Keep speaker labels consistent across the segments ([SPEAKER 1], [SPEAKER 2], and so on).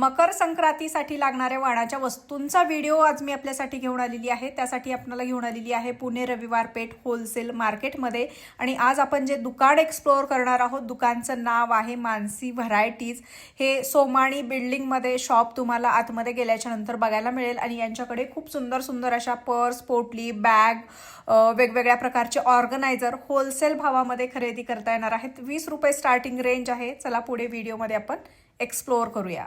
[SPEAKER 1] मकर संक्रांतीसाठी लागणाऱ्या वाणाच्या वस्तूंचा व्हिडिओ आज मी आपल्यासाठी घेऊन आलेली आहे. त्यासाठी आपल्याला घेऊन आलेली आहे पुणे रविवार पेठ होलसेल मार्केटमध्ये आणि आज आपण जे दुकान एक्सप्लोअर करणार आहोत दुकानचं नाव आहे मानसी व्हरायटीज हे सोमाणी बिल्डिंगमध्ये शॉप तुम्हाला आतमध्ये गेल्याच्यानंतर बघायला मिळेल. आणि यांच्याकडे खूप सुंदर सुंदर अशा पर्स पोटली बॅग वेगवेगळ्या प्रकारचे ऑर्गनायझर होलसेल भावामध्ये खरेदी करता येणार आहेत. वीस रुपये स्टार्टिंग रेंज आहे. चला पुढे व्हिडिओमध्ये आपण एक्सप्लोअर करूया.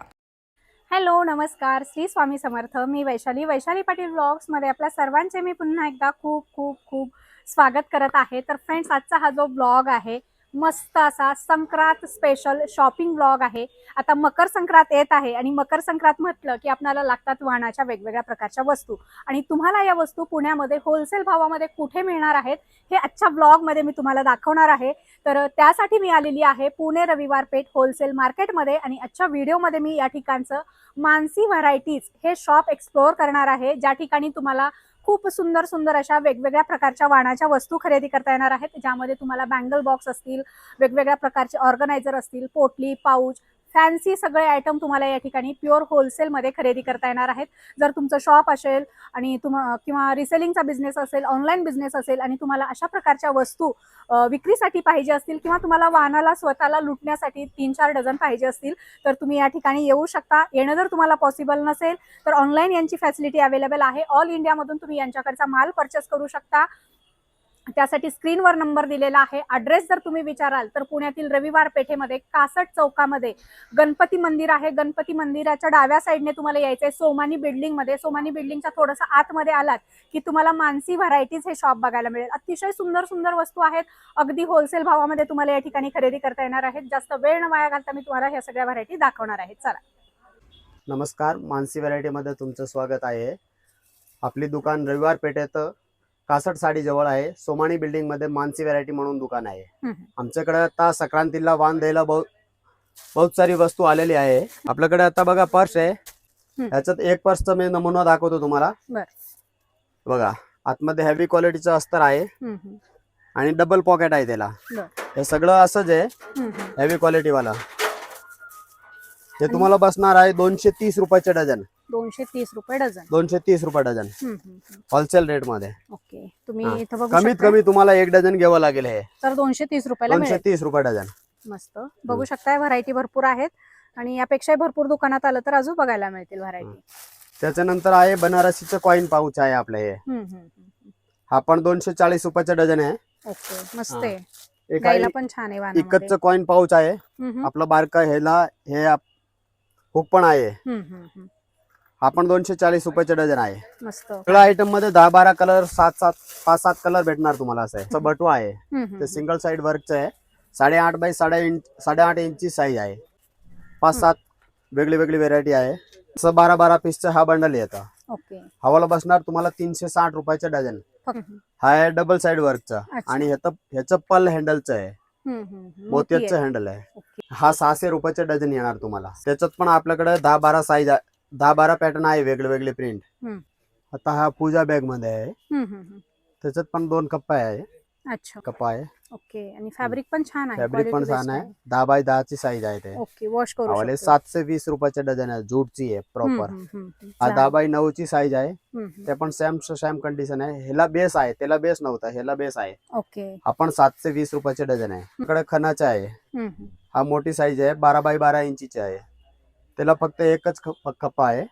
[SPEAKER 2] हॅलो नमस्कार. श्री स्वामी समर्थ. मी वैशाली. वैशाली पाटील ब्लॉग्समध्ये आपल्या सर्वांचे मी पुन्हा एकदा खूप खूप खूप स्वागत करत आहे. तर फ्रेंड्स आजचा हा जो ब्लॉग आहे मस्त असा संक्रांत स्पेशल शॉपिंग ब्लॉग आहे. आता मकर संक्रांत येत आहे आणि मकर संक्रांत म्हटलं की आपल्याला लागतात वाहनाच्या वेगवेगळ्या प्रकारच्या वस्तू. आणि तुम्हाला या वस्तू पुण्यामध्ये होलसेल भावामध्ये कुठे मिळणार आहेत हे आजच्या ब्लॉगमध्ये मी तुम्हाला दाखवणार आहे. तर त्यासाठी मी आलेली आहे पुणे रविवार पेठ होलसेल मार्केटमध्ये आणि आजच्या व्हिडिओमध्ये मी या ठिकाणचं मानसी व्हरायटीज हे शॉप एक्सप्लोअर करणार आहे. ज्या ठिकाणी तुम्हाला खूप सुंदर सुंदर अशा वेगवेगळ्या प्रकारच्या वाणाच्या वस्तू खरेदी करता येणार आहेत ज्यामध्ये तुम्हाला बँगल बॉक्स असतील वेगवेगळ्या प्रकारचे ऑर्गनायझर असतील पोटली पाऊच फॅन्सी सगळे आयटम तुम्हाला या ठिकाणी प्युअर होलसेलमध्ये खरेदी करता येणार आहेत. जर तुमचं शॉप असेल आणि तुम किंवा रिसेलिंगचा बिझनेस असेल ऑनलाईन बिझनेस असेल आणि तुम्हाला अशा प्रकारच्या वस्तू विक्रीसाठी पाहिजे असतील किंवा तुम्हाला वाहनाला स्वतःला लुटण्यासाठी तीन चार डझन पाहिजे असतील तर तुम्ही या ठिकाणी येऊ शकता. येणं जर तुम्हाला पॉसिबल नसेल तर ऑनलाईन यांची फॅसिलिटी अवेलेबल आहे. ऑल इंडियामधून तुम्ही यांच्याकडचा माल परचेस करू शकता. त्यासाठी स्क्रीनवर नंबर दिलेला आहे. ॲड्रेस जर तुम्ही विचाराल तर पुण्यातील रविवार पेठेमध्ये कासट चौकामध्ये गणपती मंदिर आहे. गणपती मंदिराच्या डाव्या साईडने तुम्हाला यायचं आहे सोमानी बिल्डिंगमध्ये सोमानी बिल्डिंगच्या थोडंसं आतमध्ये आलात की तुम्हाला मानसी व्हरायटीज हे शॉप बघायला मिळेल. अतिशय सुंदर सुंदर वस्तू आहेत. अगदी होलसेल भावामध्ये तुम्हाला या ठिकाणी खरेदी करता येणार आहेत. जास्त वेळ न वाया घालता मी तुम्हाला ह्या सगळ्या व्हरायटी दाखवणार आहे. चला.
[SPEAKER 3] नमस्कार. मानसी व्हरायटीमध्ये तुमचं स्वागत आहे. आपली दुकान रविवार पेठेत कासट साडी जवळ आहे. सोमाणी बिल्डिंगमध्ये मानसी व्हरायटी म्हणून दुकान आहे. आमच्याकडे आता संक्रांतीला वाण द्यायला बहुत बहुत सारी वस्तू आलेली आहे. आपल्याकडे आता बघा पर्स आहे. ह्याच्यात एक पर्सचा मी नमुना दाखवतो तुम्हाला. बघा आतमध्ये हेवी क्वालिटीचं अस्तर आहे. आणि डबल पॉकेट आहे त्याला. हे सगळं असंच आहे. हेवी क्वालिटी वाला. हे तुम्हाला बसणार आहे दोनशे तीस रुपयाचे डझन.
[SPEAKER 2] दोनशे तीस रुपये डझन.
[SPEAKER 3] दोनशे तीस रुपये डझन. होलसेल
[SPEAKER 2] रेटमध्ये.
[SPEAKER 3] हा.
[SPEAKER 2] तुम्ही इथं बघू
[SPEAKER 3] कमीत
[SPEAKER 2] शकता.
[SPEAKER 3] कमी तुम्हाला एक डझन घ्यावं लागेल हे.
[SPEAKER 2] तर दोनशे तीस रुपयाला
[SPEAKER 3] दोनशे
[SPEAKER 2] मिळेल
[SPEAKER 3] तीस रुपये डझन.
[SPEAKER 2] मस्त. बघू शकताय व्हरायटी भरपूर आहेत. आणि यापेक्षा भरपूर दुकानात आलं तर अजून बघायला मिळतील व्हरायटी
[SPEAKER 3] त्याच्यानंतर आहे बनारसीचं कॉईन पाऊच आहे आपलं हे. हा पण दोनशे चाळीस रुपयाचं डझन आहे.
[SPEAKER 2] ओके मस्त
[SPEAKER 3] हा.
[SPEAKER 2] आहे.
[SPEAKER 3] एक
[SPEAKER 2] घ्यायला
[SPEAKER 3] आहे
[SPEAKER 2] पण छान आहे वाणामध्ये.
[SPEAKER 3] इकतचं कॉईन पाऊच आहे.
[SPEAKER 2] हम्म, हम्म,
[SPEAKER 3] आपलं बारका ह्याला हे हुक पण आहे.
[SPEAKER 2] हम्म, हम्म, हम्म.
[SPEAKER 3] हा पण दोनशे चाळीस रुपयाचं डझन आहे.
[SPEAKER 2] मस्त.
[SPEAKER 3] सगळ्या आयटममध्ये दहा बारा कलर सात सात पाच सात कलर भेटणार तुम्हाला असं आहे. बटवा आहे.
[SPEAKER 2] हम्म, हम्म,
[SPEAKER 3] ते सिंगल साइड वर्कचं आहे. साडेआठ बाय साडे इंच साडेआठ इंचची साईज आहे. पाच सात वेगळी वेगळी व्हेरायटी आहे. असं बारा बारा पीसचं हा बंडल येतं
[SPEAKER 2] ओके.
[SPEAKER 3] हवाला बसणार तुम्हाला तीनशे साठ रुपयाचं डझन.
[SPEAKER 2] फक्त.
[SPEAKER 3] हा आहे डबल साइड वर्कचा. आणि ह्याचं ह्याचं पल हँडलचं आहे. मोत्याचं. हँडल आहे. हा सहाशे रुपयाचे डझन येणार तुम्हाला. त्याच्यात पण आपल्याकडे दहा बारा साईज दहा बारा पॅटर्न आहे वेगळे वेगळे प्रिंट
[SPEAKER 2] हम्म.
[SPEAKER 3] आता हा पूजा बॅगमध्ये आहे.
[SPEAKER 2] हम्म, हम्म, हम्म.
[SPEAKER 3] त्याच्यात पण दोन कप्पा आहे.
[SPEAKER 2] अच्छा.
[SPEAKER 3] कप्पा आहे.
[SPEAKER 2] ओके. आणि फॅब्रिक पण छान आहे.
[SPEAKER 3] फॅब्रिक पण छान आहे. दहा बाय दहाची साईज आहे ते.
[SPEAKER 2] ओके वॉश करू
[SPEAKER 3] आवाले
[SPEAKER 2] शकतो.
[SPEAKER 3] सातशे वीस रुपयाचे डझन आहे. जूटची आहे
[SPEAKER 2] हम्म,
[SPEAKER 3] प्रॉपर
[SPEAKER 2] हम्म, हम्म, हम्म.
[SPEAKER 3] हा. दहा बाय नऊची साईज आहे.
[SPEAKER 2] हम्म, हम्म.
[SPEAKER 3] ते पण सेम सेम कंडिशन आहे. ह्याला बेस आहे. त्याला बेस नव्हता. ह्याला बेस आहे.
[SPEAKER 2] ओके.
[SPEAKER 3] आपण सातशे वीस रुपयाचे डझन आहे. इकडे खणाचा आहे.
[SPEAKER 2] हम्म, हम्म.
[SPEAKER 3] हा मोठी साईज आहे. बारा बाय बारा इंचीची आहे. त्याला फक्त एकच खप- कप्पा आहे.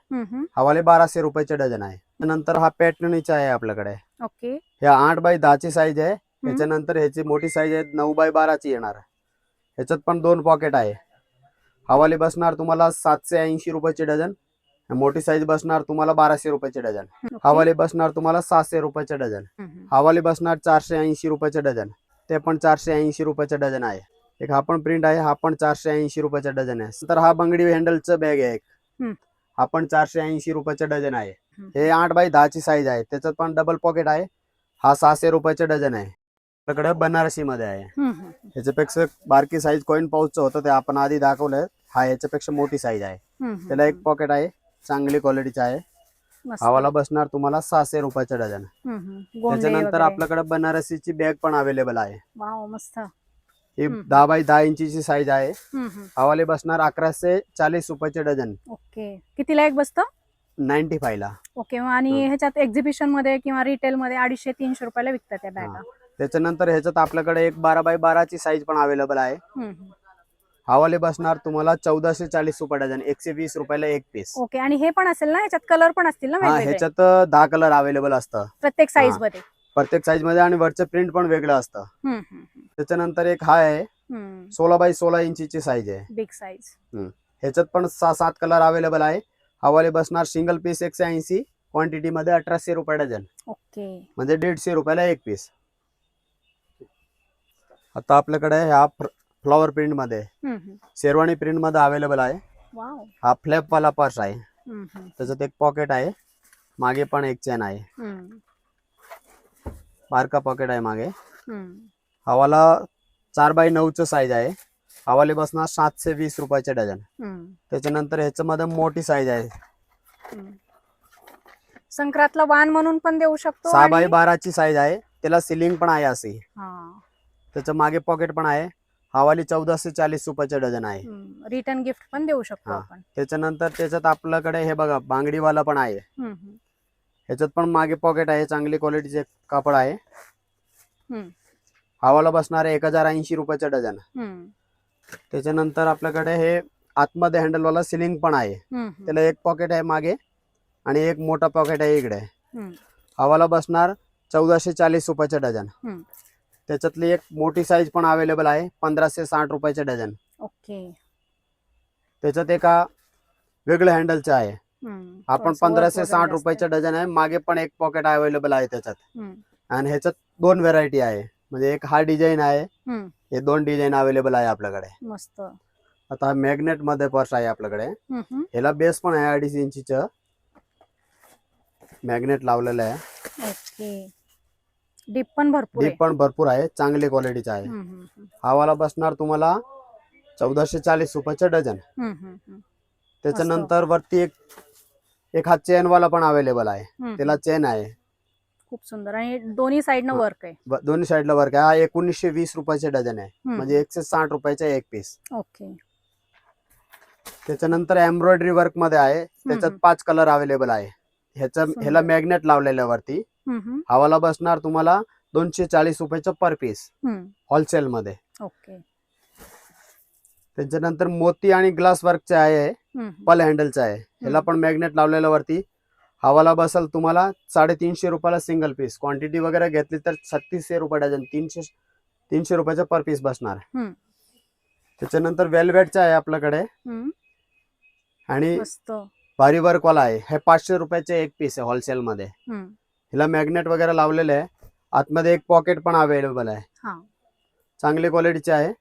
[SPEAKER 3] हवाले बाराशे रुपयाचे डझन आहे. त्यानंतर हा पॅटर्नीचा आहे आपल्याकडे.
[SPEAKER 2] ओके.
[SPEAKER 3] ह्या आठ बाय दहाची साईज आहे. त्याच्यानंतर ह्याची मोठी साईज आहे. नऊ बाय बाराची येणार ह्याच्यात पण दोन पॉकेट आहे. हवाली बसणार तुम्हाला सातशे ऐंशी रुपयाचे डझन. मोठी साईज बसणार तुम्हाला बाराशे रुपयाचे डझन. हवाली बसणार तुम्हाला सहाशे रुपयाचे डझन. हवाली बसणार चारशे ऐंशी रुपयाचे डझन. ते पण चारशे ऐंशी रुपयाचे डझन आहे. एक हा पण प्रिंट आहे हा पण चारशे ऐंशी रुपयाचा डझन आहे. तर हा बंगडी हँडलचं बॅग आहे एक. हा पण चारशे ऐंशी रुपयाचा डझन आहे. हे आठ बाय दहाची साईज आहे. त्याच्यात पण डबल पॉकेट आहे. हा सहाशे रुपयाचा डझन आहे. आपल्याकडे बनारसी मध्ये आहे. ह्याच्यापेक्षा बारकी साईज कॉईन पाऊचचं होतं ते आपण आधी दाखवलंय. हा याच्यापेक्षा मोठी साईज आहे. त्याला एक. पॉकेट आहे. चांगली क्वालिटीचा आहे. हवाला बसणार तुम्हाला सहाशे रुपयाचा डझन. त्याच्यानंतर. आपल्याकडे बनारसीची बॅग पण अवेलेबल आहे.
[SPEAKER 2] मस्त.
[SPEAKER 3] ही. दहा बाय दहा इंचीची साईज आहे. हवाले बसणार अकराशे चाळीस रुपयाचे डझन.
[SPEAKER 2] ओके. कितीला एक बसतं?
[SPEAKER 3] नाईन्टी फायला
[SPEAKER 2] ओके मग आणि
[SPEAKER 3] हं.
[SPEAKER 2] ह्याच्यात एक्झिबिशनमध्ये किंवा रिटेल मध्ये अडीचशे तीनशे रुपयाला विकतात त्या बॅगा
[SPEAKER 3] त्याच्यानंतर ह्याच्यात आपल्याकडे एक बारा बाय बाराची साईज पण अवेलेबल आहे. हवाले बसणार तुम्हाला चौदाशे चाळीस रुपये डझन एकशे वीस रुपयाला एक पीस
[SPEAKER 2] ओके आणि हे पण असेल ना? ह्याच्यात कलर पण असतील ना
[SPEAKER 3] ह्याच्यात दहा कलर अवेलेबल असतं.
[SPEAKER 2] प्रत्येक साईज. मध्ये?
[SPEAKER 3] प्रत्येक साईजमध्ये आणि वरचं प्रिंट पण वेगळं असतं. त्याच्यानंतर एक हा आहे. सोळा बाय सोळा इंचीची साईज आहे.
[SPEAKER 2] बिग साईज
[SPEAKER 3] ह्याच्यात पण सहा सात कलर अवेलेबल आहे. हवाले बसणार सिंगल पीस एकशे ऐंशी क्वांटिटी मध्ये अठराशे रुपये डझन.
[SPEAKER 2] ओके.
[SPEAKER 3] म्हणजे दीडशे रुपयाला एक पीस आता आपल्याकडे ह्या फ्लॉवर
[SPEAKER 2] प्रिंटमध्ये.
[SPEAKER 3] शेरवानी प्रिंटमध्ये अवेलेबल आहे. हा फ्लॅप वाला पर्स आहे. त्याच्यात एक पॉकेट आहे. मागे पण एक चेन आहे. बारका पॉकेट आहे मागे. हवाला चार बाय नऊचं साईज आहे. हवाले बसणार सातशे वीस रुपयाचे डझन. त्याच्यानंतर ह्याच्यामध्ये मोठी साईज आहे.
[SPEAKER 2] संक्रांतला वाण म्हणून पण देऊ शकतो
[SPEAKER 3] सहा बाय बाराची साईज आहे. त्याला सिलिंग पण आहे अशी.
[SPEAKER 2] हा.
[SPEAKER 3] त्याच्यामागे पॉकेट पण आहे. हवाली चौदाशे चाळीस रुपयाचे डझन आहे.
[SPEAKER 2] रिटर्न गिफ्ट पण देऊ शकतो
[SPEAKER 3] त्याच्यानंतर त्याच्यात आपल्याकडे हे बघा बांगडीवाला पण आहे. ह्याच्यात पण मागे पॉकेट आहे चांगली क्वालिटीचे कापड आहे. हवाला बसणार आहे एक हजार ऐंशी रुपयाचे डझन. त्याच्यानंतर आपल्याकडे हे आतमध्ये हँडलवाला सिलिंग पण आहे. त्याला एक पॉकेट आहे मागे आणि एक मोठा पॉकेट आहे इकडे. हवाला बसणार चौदाशे चाळीस रुपयाचे डझन. त्याच्यातली एक मोठी साईज पण अवेलेबल आहे पंधराशे साठ रुपयाचे डझन.
[SPEAKER 2] ओके.
[SPEAKER 3] त्याच्यात एका वेगळं हँडलचं आहे. आपण पंधराशे साठ
[SPEAKER 2] वगैरे
[SPEAKER 3] रुपयाचे
[SPEAKER 2] असतं.
[SPEAKER 3] डझन आहे. मागे पण एक पॉकेट अवेलेबल आहे त्याच्यात. आणि ह्याच्यात दोन व्हेरायटी आहे. म्हणजे एक हा डिझाईन आहे. हे दोन डिझाईन अवेलेबल आहे आपल्याकडे.
[SPEAKER 2] मस्त.
[SPEAKER 3] आता मॅग्नेटमध्ये पर्स आहे आपल्याकडे. ह्याला बेस पण आहे अडीच इंचीच. मॅग्नेट लावलेलं आहे.
[SPEAKER 2] डीप पण भरपूर आहे.
[SPEAKER 3] डीप पण भरपूर आहे. चांगली क्वालिटीचा आहे. हवाला बसणार तुम्हाला चौदाशे चाळीस रुपयाचे डझन. त्याच्यानंतर वरती एक एक हा चेन वाला पण अवेलेबल आहे. त्याला चेन आहे.
[SPEAKER 2] खूप सुंदर. आणि दोन्ही साईडनं
[SPEAKER 3] हा.
[SPEAKER 2] वर्क आहे.
[SPEAKER 3] ब- दोन्ही साईडला वर्क आहे. हा एकोणीसशे वीस रुपयाचे डझन आहे.
[SPEAKER 2] हम्म,
[SPEAKER 3] म्हणजे एकशे साठ रुपयाचा एक पीस
[SPEAKER 2] ओके.
[SPEAKER 3] त्याच्यानंतर एम्ब्रॉयडरी वर्कमध्ये आहे. त्याच्यात
[SPEAKER 2] हम्म.
[SPEAKER 3] पाच कलर अवेलेबल आहे. ह्याचा
[SPEAKER 2] सुंदर.
[SPEAKER 3] ह्याला मॅग्नेट लावलेलं आहे वरती.
[SPEAKER 2] हम्म, हम्म,
[SPEAKER 3] हवाला बसणार तुम्हाला दोनशे चाळीस रुपयाचं पर पीस
[SPEAKER 2] हम्म,
[SPEAKER 3] होलसेल मध्ये.
[SPEAKER 2] ओके.
[SPEAKER 3] त्याच्यानंतर मोती आणि ग्लास वर्कचे आहे पल हँडलचं आहे. ह्याला. पण मॅग्नेट लावलेलं वरती. हवाला बसल तुम्हाला साडेतीनशे रुपयाला सिंगल पीस क्वांटिटी वगैरे घेतली तर छत्तीसशे रुपये डझन तीनशे तीनशे रुपयाचं पर पीस बसणार
[SPEAKER 2] हम्म.
[SPEAKER 3] त्याच्यानंतर वेलवेटचं आहे आपल्याकडे. आणि भारी वर्कवाला आहे. हे पाचशे रुपयाचे एक पीस आहे होलसेल मध्ये. ह्याला मॅग्नेट वगैरे लावलेलं आहे. आतमध्ये एक पॉकेट पण अवेलेबल आहे.
[SPEAKER 2] हा.
[SPEAKER 3] चांगली क्वालिटीचे आहे.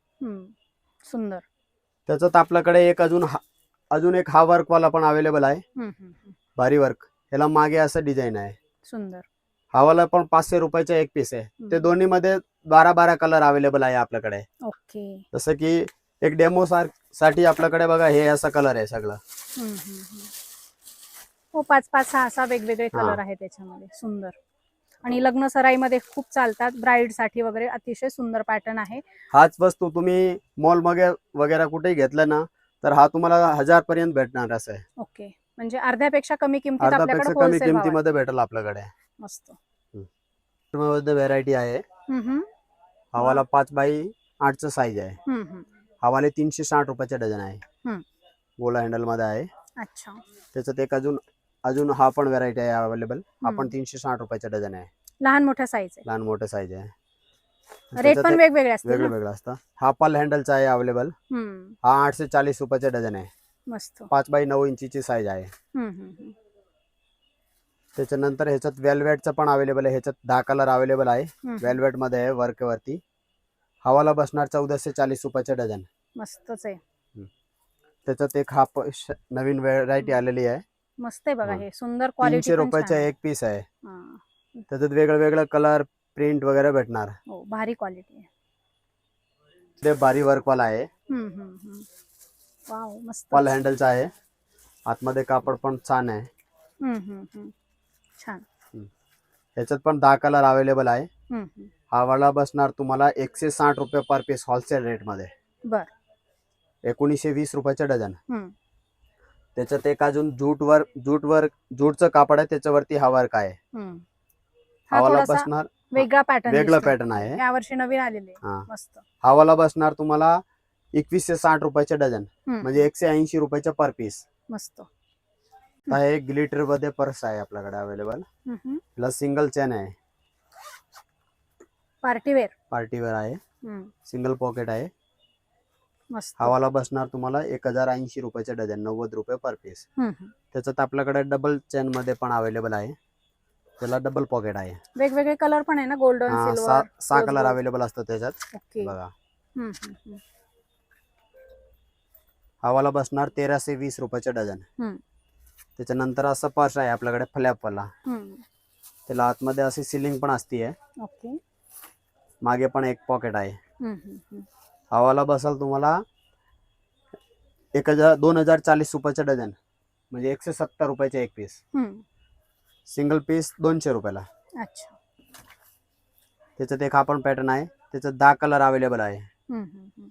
[SPEAKER 2] सुंदर.
[SPEAKER 3] त्याच्यात आपल्याकडे एक अजून अजून एक हा वर्कवाला पण अवेलेबल आहे. भारी वर्क ह्याला मागे असं डिझाईन आहे.
[SPEAKER 2] सुंदर.
[SPEAKER 3] हवाला पण पाचशे रुपयाचा एक पीस आहे. ते दोन्ही मध्ये बारा बारा कलर अवेलेबल आहे आपल्याकडे.
[SPEAKER 2] ओके.
[SPEAKER 3] जसं की एक डेमो साठी आपल्याकडे बघा हे असा कलर आहे सगळं.
[SPEAKER 2] हो पाच पाच सहा सहा वेगवेगळे
[SPEAKER 3] हा.
[SPEAKER 2] कलर आहेत त्याच्यामध्ये. सुंदर. आणि लग्न सराईमध्ये खूप चालतात. ब्राईडसाठी वगैरे अतिशय सुंदर पॅटर्न आहे.
[SPEAKER 3] हाच वस्तू तुम्ही मॉल वगैरे कुठेही घेतलं ना तर हा तुम्हाला हजार पर्यंत भेटणार असं आहे.
[SPEAKER 2] ओके. म्हणजे अर्ध्यापेक्षा कमी किमतीत आपल्याकडे
[SPEAKER 3] अर्धापेक्षा कमी किमतीमध्ये भेटेल आपल्याकडे.
[SPEAKER 2] मस्त.
[SPEAKER 3] व्हेरायटी आहे.
[SPEAKER 2] हम्म, हम्म,
[SPEAKER 3] हवाला पाच बाई आठचं साईज आहे.
[SPEAKER 2] हम्म, हम्म.
[SPEAKER 3] हवाले तीनशे साठ रुपयाचे डझन आहे.
[SPEAKER 2] हम्म.
[SPEAKER 3] गोला हँडलमध्ये आहे.
[SPEAKER 2] अच्छा.
[SPEAKER 3] त्याच्यात एक अजून अजून हा पण व्हेरायटी आहे अवेलेबल हा पण
[SPEAKER 2] हम्म.
[SPEAKER 3] तीनशे साठ रुपयाचे डझन आहे.
[SPEAKER 2] लहान मोठ्या साईज आहे.
[SPEAKER 3] लहान मोठे साईज आहे.
[SPEAKER 2] रेट पण वेगवेगळे असतील
[SPEAKER 3] वेगळं? वेगळं असतं हा पल हँडलचा आहे अवेलेबल
[SPEAKER 2] हम्म,
[SPEAKER 3] हा आठशे चाळीस रुपयाचे डझन आहे.
[SPEAKER 2] मस्त.
[SPEAKER 3] पाच बाय नऊ इंचीची साईज आहे.
[SPEAKER 2] हम्म, हम्म, हम्म.
[SPEAKER 3] त्याच्यानंतर ह्याच्यात वेलवेटचं पण अवेलेबल आहे. ह्याच्यात दहा कलर अवेलेबल आहे.
[SPEAKER 2] हम्म,
[SPEAKER 3] वेलवेटमध्ये आहे वर्क वरती. हवाला बसणार चौदाशे चाळीस रुपयाचे डझन.
[SPEAKER 2] मस्तच आहे.
[SPEAKER 3] त्याच्यात एक हा प- श- नवीन व्हेरायटी आलेली आहे.
[SPEAKER 2] मस्त आहे बघा. हे. सुंदर क्वालिटी
[SPEAKER 3] तीनशे रुपयाचा एक पीस आहे. त्याच्यात वेगळं वेगळं कलर प्रिंट वगैरे भेटणार.
[SPEAKER 2] हो भारी क्वालिटी आहे.
[SPEAKER 3] ते बारी वर्कवाला आहे.
[SPEAKER 2] हम्म, हम्म, हम्म. वाव मस्त.
[SPEAKER 3] पल हँडलचा आहे. आतमध्ये कापड पण छान आहे.
[SPEAKER 2] हम्म, हम्म, हम्म. छान.
[SPEAKER 3] ह्याच्यात पण दहा कलर अवेलेबल आहे.
[SPEAKER 2] हम्म, हम्म.
[SPEAKER 3] हा वाला बसणार तुम्हाला एकशे साठ रुपये पर पीस होलसेल रेटमध्ये
[SPEAKER 2] बर.
[SPEAKER 3] एकोणीसशे वीस रुपयाचे डझन.
[SPEAKER 2] हम्म.
[SPEAKER 3] त्याच्यात एक अजून जूट वर जूट वर जूटचं कापड आहे त्याच्यावरती हा वर्क आहे.
[SPEAKER 2] हम्म. हा
[SPEAKER 3] हा वाला
[SPEAKER 2] थोडासा
[SPEAKER 3] बसणार.
[SPEAKER 2] वेगळा पॅटर्न
[SPEAKER 3] वेगळं पॅटर्न आहे.
[SPEAKER 2] या वर्षी नवीन आलेले
[SPEAKER 3] हा.
[SPEAKER 2] मस्त.
[SPEAKER 3] हा वाला बसणार तुम्हाला एकवीसशे साठ रुपयाचे डझन
[SPEAKER 2] हम्म.
[SPEAKER 3] म्हणजे एकशे ऐंशी रुपयाचे पर पीस
[SPEAKER 2] मस्त.
[SPEAKER 3] हा एक ग्लिटरमध्ये पर्स आहे आपल्याकडे अवेलेबल. प्लस सिंगल चेन आहे.
[SPEAKER 2] पार्टी वेअर
[SPEAKER 3] पार्टीवेअर आहे. सिंगल पॉकेट आहे.
[SPEAKER 2] मस्त.
[SPEAKER 3] हा वाला बसणार तुम्हाला एक हजार ऐंशी रुपयाचे डझन नव्वद रुपये पर पीस
[SPEAKER 2] हम्म, हम्म.
[SPEAKER 3] त्याच्यात आपल्याकडे डबल चेन मध्ये पण अवेलेबल आहे. त्याला डबल पॉकेट आहे
[SPEAKER 2] वेगवेगळे कलर पण आहे ना गोल्डन
[SPEAKER 3] हा,
[SPEAKER 2] सिल्वर
[SPEAKER 3] सहा कलर. अवेलेबल असतात त्याच्यात
[SPEAKER 2] ओके
[SPEAKER 3] बघा
[SPEAKER 2] हम्म, हम्म, हम्म.
[SPEAKER 3] हा वाला बसणार तेराशे वीस रुपयाचे डझन
[SPEAKER 2] हम्म.
[SPEAKER 3] त्याच्यानंतर असं पर्स आहे आपल्याकडे फ्लॅपवाला
[SPEAKER 2] हम्म.
[SPEAKER 3] त्याला आतमध्ये अशी सिलिंग पण असते
[SPEAKER 2] ओके
[SPEAKER 3] मागे पण एक पॉकेट आहे
[SPEAKER 2] हम्म, हम्म, हम्म.
[SPEAKER 3] हा वाला बसाल तुम्हाला एक हजार दोन हजार चाळीस रुपयाचे डझन म्हणजे एकशे सत्तर रुपयाचे एक पीस
[SPEAKER 2] हम्म.
[SPEAKER 3] सिंगल पीस दोनशे रुपयाला.
[SPEAKER 2] अच्छा.
[SPEAKER 3] त्याच्यात एक हा पण पॅटर्न आहे. त्याच्यात दहा कलर अवेलेबल आहे.
[SPEAKER 2] हम्म, हम्म, हम्म.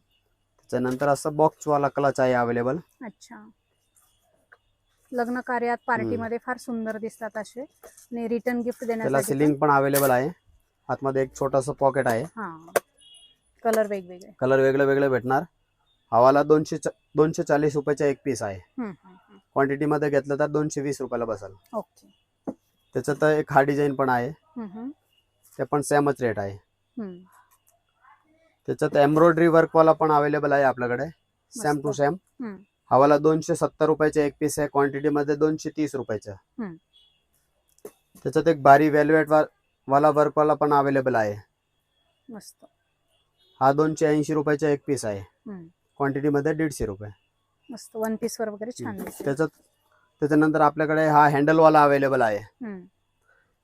[SPEAKER 3] त्याच्यानंतर असं बॉक्सवाला क्लच आहे अवेलेबल
[SPEAKER 2] अच्छा. लग्न कार्यात पार्टीमध्ये फार सुंदर दिसतात असे. आणि रिटर्न गिफ्ट
[SPEAKER 3] त्याला
[SPEAKER 2] देण्यासाठी
[SPEAKER 3] सिलिंग पण अवेलेबल आहे. आतमध्ये एक छोटंसं पॉकेट आहे.
[SPEAKER 2] हा. कलर वेगवेगळे.
[SPEAKER 3] कलर वेगळे वेगळे भेटणार. हवाला दोनशे च- दोनशे चाळीस रुपयाचा एक पीस आहे.
[SPEAKER 2] हम्म, हम्म, हम्म.
[SPEAKER 3] क्वांटिटीमध्ये घेतलं तर दोनशे वीस रुपयाला बसेल.
[SPEAKER 2] ओके.
[SPEAKER 3] त्याच्यात एक हा डिझाईन पण आहे. ते पण सेमच रेट आहे. त्याच्यात एम्ब्रॉयडरी वर्कवाला पण अवेलेबल आहे आपल्याकडे सेम टू. सेम. हवाला दोनशे सत्तर रुपयाचे एक पीस आहे क्वांटिटीमध्ये दोनशे तीस रुपयाचं. त्याच्यात एक बारी वेल्वेट वाला वर्कवाला पण अवेलेबल आहे
[SPEAKER 2] मस्त
[SPEAKER 3] हा दोनशे ऐंशी रुपयाचा एक पीस आहे
[SPEAKER 2] हम्म.
[SPEAKER 3] क्वांटिटीमध्ये दीडशे रुपये
[SPEAKER 2] मस्त वन पीस वर वगैरे छान
[SPEAKER 3] त्याच्यात त्याच्यानंतर आपल्याकडे हा हँडलवाला अवेलेबल आहे.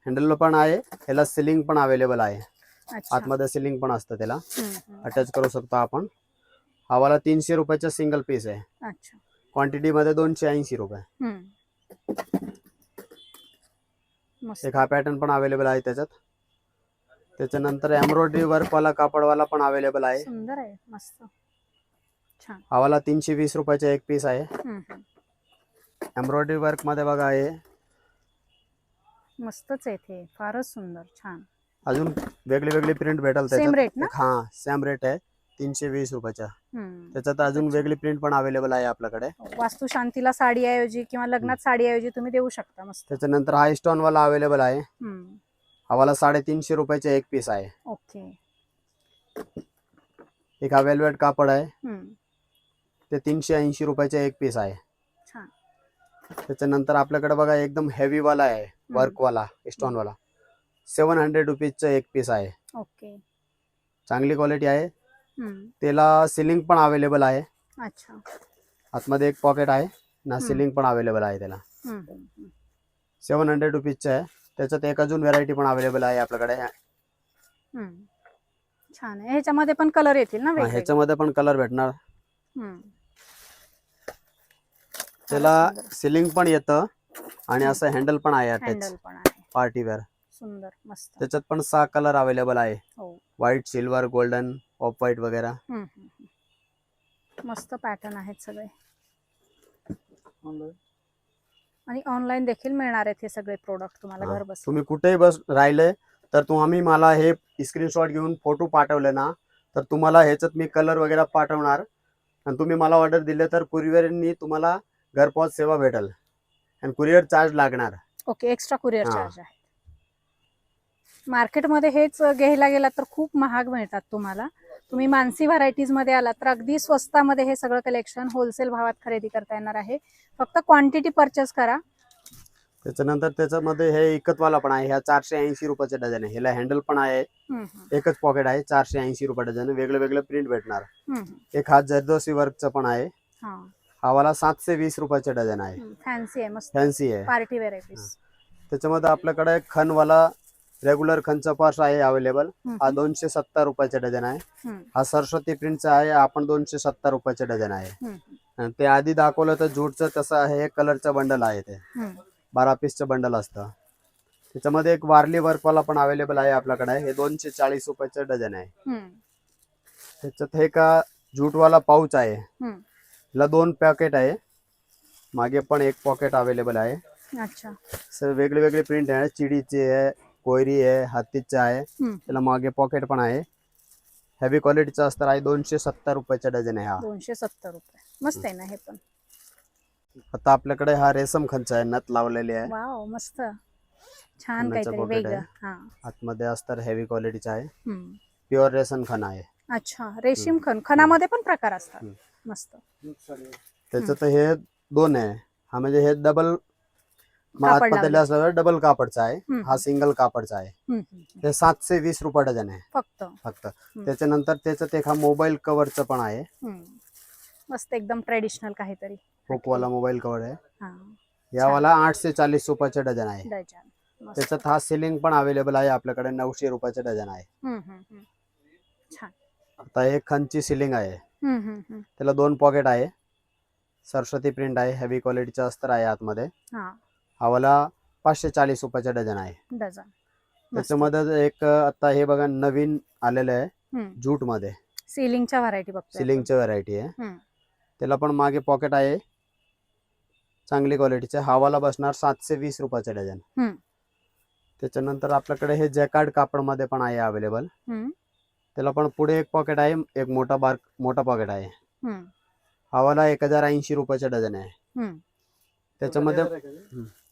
[SPEAKER 3] हँडल पण आहे ह्याला सिलिंग पण अवेलेबल आहे.
[SPEAKER 2] अच्छा.
[SPEAKER 3] आतमध्ये सिलिंग पण असतं त्याला. अटॅच करू शकतो आपण. हवाला तीनशे रुपयाचा सिंगल पीस आहे.
[SPEAKER 2] अच्छा.
[SPEAKER 3] क्वांटिटीमध्ये दोनशे ऐंशी रुपये. एक हा पॅटर्न पण अवेलेबल आहे त्याच्यात. त्याच्यानंतर एम्ब्रॉयडरी वर्कवाला कापडवाला पण अवेलेबल आहे. हवाला तीनशे वीस रुपयाचा एक पीस आहे. एम्ब्रॉयडरी वर्कमध्ये बघा आहे
[SPEAKER 2] मस्तच आहे ते. फारच सुंदर छान.
[SPEAKER 3] अजून वेगळी वेगळी प्रिंट भेटेल
[SPEAKER 2] सेम
[SPEAKER 3] त्याच्यात.
[SPEAKER 2] रेट ना?
[SPEAKER 3] एक हा सेम रेट आहे. तीनशे वीस रुपयाचा
[SPEAKER 2] हम्म.
[SPEAKER 3] त्याच्यात अजून वेगळी प्रिंट पण अवेलेबल आहे आपल्याकडे.
[SPEAKER 2] वास्तू शांतीला साडीऐवजी किंवा लग्नात साडीऐवजी तुम्ही देऊ शकता मस्त.
[SPEAKER 3] त्याच्यानंतर हा स्टोन वाला अवेलेबल आहे.
[SPEAKER 2] हम्म.
[SPEAKER 3] हवाला साडेतीनशे रुपयाचा एक पीस आहे.
[SPEAKER 2] ओके.
[SPEAKER 3] एक हा वेल्वेट कापड आहे.
[SPEAKER 2] हम्म.
[SPEAKER 3] ते तीनशे ऐंशी रुपयाचा एक पीस आहे. त्याच्यानंतर आपल्याकडे बघा एकदम हेवी वाला आहे. वर्क वाला स्टोन वाला सेवन हंड्रेड रुपीजचं एक पीस आहे
[SPEAKER 2] ओके
[SPEAKER 3] चांगली क्वालिटी आहे. त्याला सिलिंग पण अवेलेबल आहे
[SPEAKER 2] अच्छा
[SPEAKER 3] आतमध्ये एक पॉकेट आहे ना. सिलिंग पण अवेलेबल आहे त्याला. सेवन हंड्रेड रुपीजचं आहे त्याच्यात एक अजून व्हेरायटी पण अवेलेबल आहे आपल्याकडे.
[SPEAKER 2] छान आहे ह्याच्यामध्ये पण कलर येतील ना?
[SPEAKER 3] ह्याच्यामध्ये पण कलर भेटणार. त्याला. सिलिंग पण येतं आणि असं हँडल पण आहे अटॅच
[SPEAKER 2] हँडल पण आहे.
[SPEAKER 3] पार्टी वेअर
[SPEAKER 2] सुंदर मस्त.
[SPEAKER 3] त्याच्यात पण सहा कलर अवेलेबल आहे.
[SPEAKER 2] हो.
[SPEAKER 3] White silver golden off white वगैरे.
[SPEAKER 2] हम्म, हम्म, हम्म. मस्त पॅटर्न आहेत सगळे. आणि ऑनलाईन देखील मिळणार आहेत हे सगळे प्रोडक्ट तुम्हाला
[SPEAKER 3] हा.
[SPEAKER 2] घर बस
[SPEAKER 3] तुम्ही कुठेही बस राहिले तर तुम्ही मला हे स्क्रीनशॉट घेऊन फोटो पाठवले ना तर तुम्हाला ह्याच्यात मी कलर वगैरे पाठवणार. आणि तुम्ही मला ऑर्डर दिले तर कुरिअरनी तुम्हाला घरपोच सेवा भेटेल आणि कुरिअर चार्ज लागणार.
[SPEAKER 2] ओके एक्स्ट्रा कुरिअर
[SPEAKER 3] हा.
[SPEAKER 2] चार्ज आहे. मार्केटमध्ये हेच घ्यायला गेलात तर खूप महाग मिळतात तुम्हाला. तुम्ही मानसी व्हरायटीजमध्ये आलात तर अगदी स्वस्तामध्ये हे सगळं कलेक्शन होलसेल भावात खरेदी करता येणार आहे. फक्त क्वांटिटी परचेस करा.
[SPEAKER 3] त्याच्यानंतर त्याच्यामध्ये हे एकतवाला पण आहे. ह्या चारशे ऐंशी रुपयाचे डझन आहे. ह्याला हँडल पण आहे.
[SPEAKER 2] हम्म, हम्म,
[SPEAKER 3] एकच पॉकेट आहे. चारशे ऐंशी रुपये डझन. वेगळे वेगळे प्रिंट भेटणार.
[SPEAKER 2] हम्म.
[SPEAKER 3] एक हा जर्दोसी वर्कचं पण आहे.
[SPEAKER 2] हा.
[SPEAKER 3] हा वाला सातशे वीस रुपयाचे डझन आहे.
[SPEAKER 2] फॅन्सी आहे मस्त.
[SPEAKER 3] फॅन्सी आहे.
[SPEAKER 2] पार्टी व्हेरायटीज
[SPEAKER 3] त्याच्यामध्ये आपल्याकडे खनवाला रेग्युलर खनचा पर्स आहे अवेलेबल हा दोनशे सत्तर रुपयाचे डझन आहे. हा सरस्वती प्रिंटचा आहे आपण दोनशे सत्तर रुपयाचे डझन आहे. ते आधी दाखवलं तर जूटचं तसं आहे कलरचं बंडल आहे ते. बारा पीसचं बंडल असतं. त्याच्यामध्ये एक वारली वर्कवाला पण अवेलेबल आहे आपल्याकडे. हे दोनशे चाळीस रुपयाचं डझन आहे. त्याच्यात हे का जूटवाला पाऊच आहे. ह्याला दोन पॅकेट आहे. मागे पण एक पॉकेट अवेलेबल आहे.
[SPEAKER 2] अच्छा.
[SPEAKER 3] सर वेगळे वेगळे प्रिंट आहे. चिडीचे आहे कोयरी आहे हत्तीचे आहे. त्याला मागे पॉकेट पण आहे. हेवी क्वालिटीचं अस्तर आहे. दोनशे सत्तर रुपयाचा डझन आहे हा.
[SPEAKER 2] दोनशे सत्तर रुपये. मस्त आहे ना हे पण.
[SPEAKER 3] आता आपल्याकडे हा रेशम खंच आहे. नथ लावलेली आहे.
[SPEAKER 2] वाव मस्त. छान
[SPEAKER 3] अन्नाचं
[SPEAKER 2] काहीतरी
[SPEAKER 3] pocket
[SPEAKER 2] वेगळं.
[SPEAKER 3] आहे.
[SPEAKER 2] हा.
[SPEAKER 3] आतमध्ये अस्तर हेवी क्वालिटीचं आहे.
[SPEAKER 2] हम्म.
[SPEAKER 3] प्युअर रेशन खण आहे.
[SPEAKER 2] अच्छा. रेशीम खण खणामध्ये पण प्रकार असतात.
[SPEAKER 3] हम्म.
[SPEAKER 2] मस्त
[SPEAKER 3] त्याच्यात हे दोन आहे. हा म्हणजे हे डबल डबल कापडचा आहे. हा सिंगल कापडचा आहे. हे सातशे वीस रुपये डझन आहे.
[SPEAKER 2] फक्त.
[SPEAKER 3] फक्त. त्याच्यानंतर त्याच्यात एक हा मोबाईल कव्हरचं पण आहे.
[SPEAKER 2] मस्त एकदम ट्रेडिशनल काहीतरी.
[SPEAKER 3] हुकवाला मोबाईल कव्हर आहे. यावाला आठशे चाळीस रुपयाचे डझन आहे. त्याच्यात हा सिलिंग पण अवेलेबल आहे. आपल्याकडे नऊशे रुपयाचे डझन आहे. आता हे खनची सिलिंग आहे. त्याला दोन पॉकेट आहे. सरस्वती प्रिंट आहे हेवी क्वालिटीचं अस्तर आहे आतमध्ये.
[SPEAKER 2] हा.
[SPEAKER 3] हावाला पाचशे चाळीस रुपयाचे डझन आहे.
[SPEAKER 2] डझन.
[SPEAKER 3] त्याच्यामध्ये एक आता हे बघा नवीन आलेलं आहे. जूटमध्ये
[SPEAKER 2] सिलिंगच्या व्हरायटी बघतोय आपण.
[SPEAKER 3] सिलिंगची व्हरायटी आहे. त्याला पण मागे पॉकेट आहे. चांगली क्वालिटीचे हवाला बसणार सातशे वीस रुपयाचे डझन. त्याच्यानंतर आपल्याकडे हे जॅकार्ड कापडमध्ये पण आहे अवेलेबल त्याला पण पुढे एक पॉकेट आहे एक मोठा बार मोठा पॉकेट आहे.
[SPEAKER 2] हम्म,
[SPEAKER 3] हवाला एक हजार ऐंशी रुपयाचे डझन आहे.
[SPEAKER 2] हम्म,
[SPEAKER 3] त्याच्यामध्ये.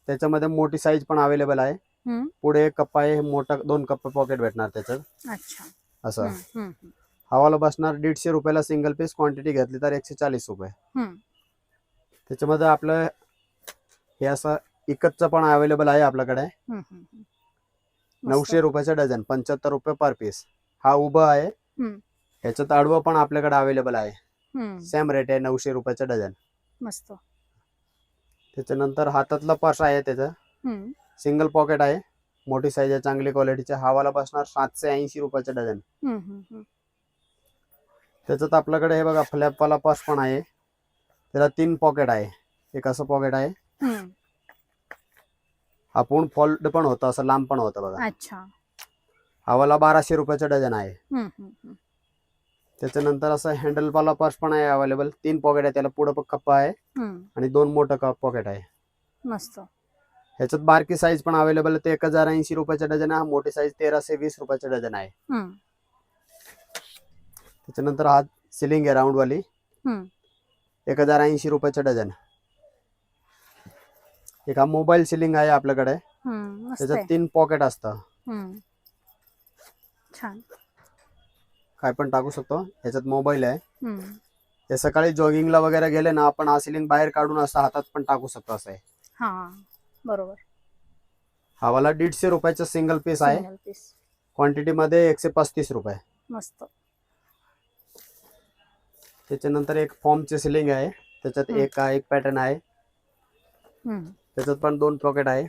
[SPEAKER 3] त्याच्यामध्ये मोठी साईज पण अवेलेबल आहे.
[SPEAKER 2] हम्म.
[SPEAKER 3] पुढे एक कप्पा आहे मोठा दोन कप्पा पॉकेट भेटणार
[SPEAKER 2] अच्छा.
[SPEAKER 3] असं. हवाला बसणार दीडशे रुपयाला सिंगल पीस क्वांटिटी घेतली तर एकशे चाळीस रुपये. त्याच्यामध्ये आपलं हे असं इकतचं पण अवेलेबल आहे आपल्याकडे. नऊशे रुपयाचं डझन पंच्याहत्तर रुपये पर पीस हा उभं आहे.
[SPEAKER 2] हम्म.
[SPEAKER 3] ह्याच्यात आडवं पण आपल्याकडे अवेलेबल आहे.
[SPEAKER 2] हम्म,
[SPEAKER 3] सेम रेट आहे नऊशे रुपयाचं डझन.
[SPEAKER 2] मस्त.
[SPEAKER 3] त्याच्यानंतर हातातलं पर्स आहे त्याचं.
[SPEAKER 2] हम्म,
[SPEAKER 3] सिंगल पॉकेट आहे. मोठी साईज आहे चांगली क्वालिटीचे हवाला बसणार सातशे ऐंशी रुपयाचं डझन.
[SPEAKER 2] हम्म, हम्म, हम्म.
[SPEAKER 3] त्याच्यात आपल्याकडे हे बघा फ्लॅपवाला पर्स पण आहे. त्याला तीन पॉकेट आहे. एक असं पॉकेट आहे.
[SPEAKER 2] हम्म.
[SPEAKER 3] आपण फोल्ड पण होतं असं लांब पण होतं बघा.
[SPEAKER 2] अच्छा.
[SPEAKER 3] हवाला बाराशे रुपयाचं डझन आहे. त्याच्यानंतर असं हँडलवाला पर्स पण आहे अवेलेबल तीन पॉकेट आहे त्याला पुढं कप्पा आहे आणि दोन मोठं कप पॉकेट आहे.
[SPEAKER 2] मस्त.
[SPEAKER 3] ह्याच्यात बारकी साईज पण अवेलेबल आहे ते एक हजार ऐंशी रुपयाचं डझन आहे मोठी साईज तेराशे वीस रुपयाचं डझन आहे. त्याच्यानंतर हा सिलिंग आहे राऊंडवाली
[SPEAKER 2] हम्म.
[SPEAKER 3] एक हजार ऐंशी रुपयाचं डझन. एक हा मोबाईल सिलिंग आहे आपल्याकडे. त्याच्यात तीन पॉकेट असतं.
[SPEAKER 2] छान.
[SPEAKER 3] काय पण टाकू शकतो. ह्याच्यात मोबाईल आहे.
[SPEAKER 2] हम्म,
[SPEAKER 3] हे सकाळी जॉगिंगला वगैरे गेले ना आपण हा सिलिंग बाहेर काढून असं हातात पण टाकू शकतो असं आहे.
[SPEAKER 2] हा बरोबर.
[SPEAKER 3] हवाला दीडशे रुपयाचं सिंगल पीस आहे. क्वांटिटी मध्ये एकशे पस्तीस रुपये.
[SPEAKER 2] मस्त.
[SPEAKER 3] त्याच्यानंतर एक फॉर्मचे सिलिंग आहे. त्याच्यात
[SPEAKER 2] हम्म.
[SPEAKER 3] एक एक पॅटर्न आहे.
[SPEAKER 2] हम्म,
[SPEAKER 3] त्याच्यात पण दोन पॉकेट आहे.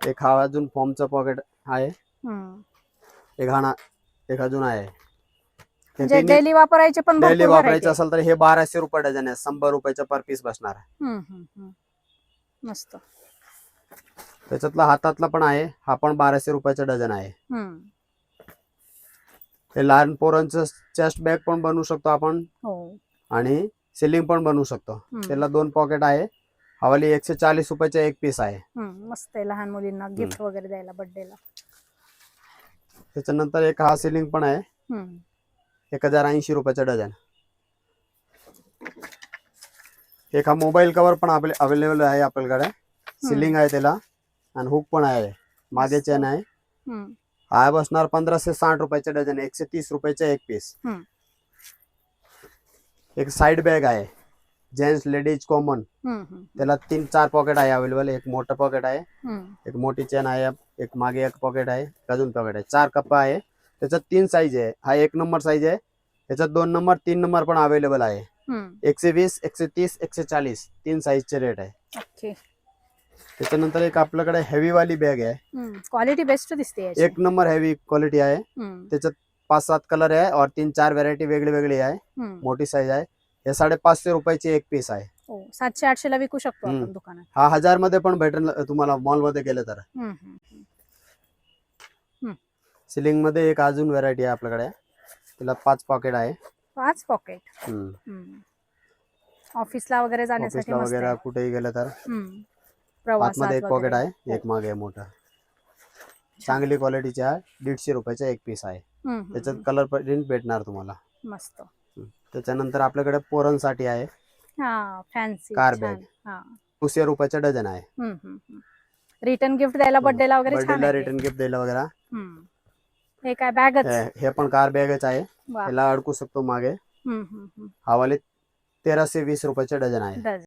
[SPEAKER 3] एक हा अजून फॉर्मचा पॉकेट आहे.
[SPEAKER 2] हम्म.
[SPEAKER 3] एक हा ना एक अजून आहे.
[SPEAKER 2] म्हणजे डेली वापरायचे पण
[SPEAKER 3] डेली
[SPEAKER 2] भरपूर variety
[SPEAKER 3] वापरायचं
[SPEAKER 2] आहे.
[SPEAKER 3] असेल तर हे बाराशे रुपये डझन आहे शंभर रुपयाचं पर पीस बसणार
[SPEAKER 2] हम्म, हम्म, हम्म. मस्त.
[SPEAKER 3] त्याच्यातला हातातला पण आहे हा पण बाराशे रुपयाचा डझन आहे.
[SPEAKER 2] हम्म,
[SPEAKER 3] हे लहान पोरांचं चेस्ट बॅग पण बनवू शकतो आपण.
[SPEAKER 2] हो.
[SPEAKER 3] आणि सिलिंग पण बनवू शकतो.
[SPEAKER 2] हम्म,
[SPEAKER 3] त्याला दोन पॉकेट आहे. हवाली एकशे चाळीस रुपयाचे एक पीस आहे.
[SPEAKER 2] हम्म, मस्त आहे लहान मुलींना गिफ्ट वगैरे द्यायला बर्थडेला
[SPEAKER 3] त्याच्यानंतर एक हा सिलिंग पण आहे. एक हजार ऐंशी रुपयाचं डझन. एक हा मोबाईल कव्हर पण अवेलेबल आहे आपल्याकडे. सिलिंग आहे त्याला. आणि हुक पण आहे. मागे. चेन आहे. हा बसणार पंधराशे साठ रुपयाचे डझन एकशे तीस रुपयाचे एक पीस. एक साईड बॅग आहे. Gents ladies common. त्याला तीन चार पॉकेट आहे अवेलेबल एक मोठं पॉकेट आहे. एक मोठी चेन आहे एक मागे एक पॉकेट आहे अजून पॉकेट आहे. चार कप्पा आहे. त्याच्यात तीन साईज आहे. हा एक नंबर साईज आहे. त्याच्यात दोन नंबर तीन नंबर पण अवेलेबल आहे. एकशे वीस एकशे तीस एकशे चाळीस. तीन साईजचे रेट आहे. त्याच्यानंतर एक आपल्याकडे हेवी वाली बॅग आहे.
[SPEAKER 2] क्वालिटी बेस्ट दिसते.
[SPEAKER 3] एक नंबर हेवी क्वालिटी आहे. त्याच्यात पाच सात कलर आहे. और तीन चार व्हरायटी वेगळी वेगळी आहे. मोठी साईज आहे. हे साडेपाचशे रुपयाची एक पीस आहे.
[SPEAKER 2] हो सातशे आठशे ला विकू शकतो
[SPEAKER 3] हम्म.
[SPEAKER 2] आपण दुकानात.
[SPEAKER 3] हा हजारमध्ये पण भेटेल तुम्हाला मॉलमध्ये गेलं तर.
[SPEAKER 2] हम्म, हम्म, हम्म.
[SPEAKER 3] सिलिंगमध्ये एक अजून व्हरायटी आहे आपल्याकडे. तिला पाच पॉकेट आहे.
[SPEAKER 2] पाच पॉकेट
[SPEAKER 3] हम्म.
[SPEAKER 2] ऑफिसला वगैरे जाण्यासाठी
[SPEAKER 3] ऑफिसला
[SPEAKER 2] मस्त
[SPEAKER 3] वगैरे
[SPEAKER 2] आहे.
[SPEAKER 3] कुठेही गेलं तर.
[SPEAKER 2] हम्म.
[SPEAKER 3] आतमध्ये एक पॉकेट
[SPEAKER 2] वगैरे.
[SPEAKER 3] आहे. एक मागे आहे मोठं. चांगली क्वालिटीची आहे दीडशे रुपयाचा एक पीस आहे.
[SPEAKER 2] हम्म, हम्म,
[SPEAKER 3] त्याच्यात. कलर प्रिंट भेटणार तुम्हाला.
[SPEAKER 2] मस्त.
[SPEAKER 3] त्याच्यानंतर आपल्याकडे पोरांसाठी आहे.
[SPEAKER 2] हा फॅन्सी
[SPEAKER 3] bag.
[SPEAKER 2] हा.
[SPEAKER 3] दुसऱ्या रुपयाचा डझन आहे.
[SPEAKER 2] रिटर्न गिफ्ट द्यायला बर्थडेला वगैरे छान
[SPEAKER 3] बर्थडेला. रिटर्न गिफ्ट द्यायला वगैरे.
[SPEAKER 2] हे काय बॅगच
[SPEAKER 3] हे- हे पण कार बॅगच आहे.
[SPEAKER 2] वा
[SPEAKER 3] याला अडकू शकतो मागे. हवाले तेराशे वीस रुपयाचे डझन आहे.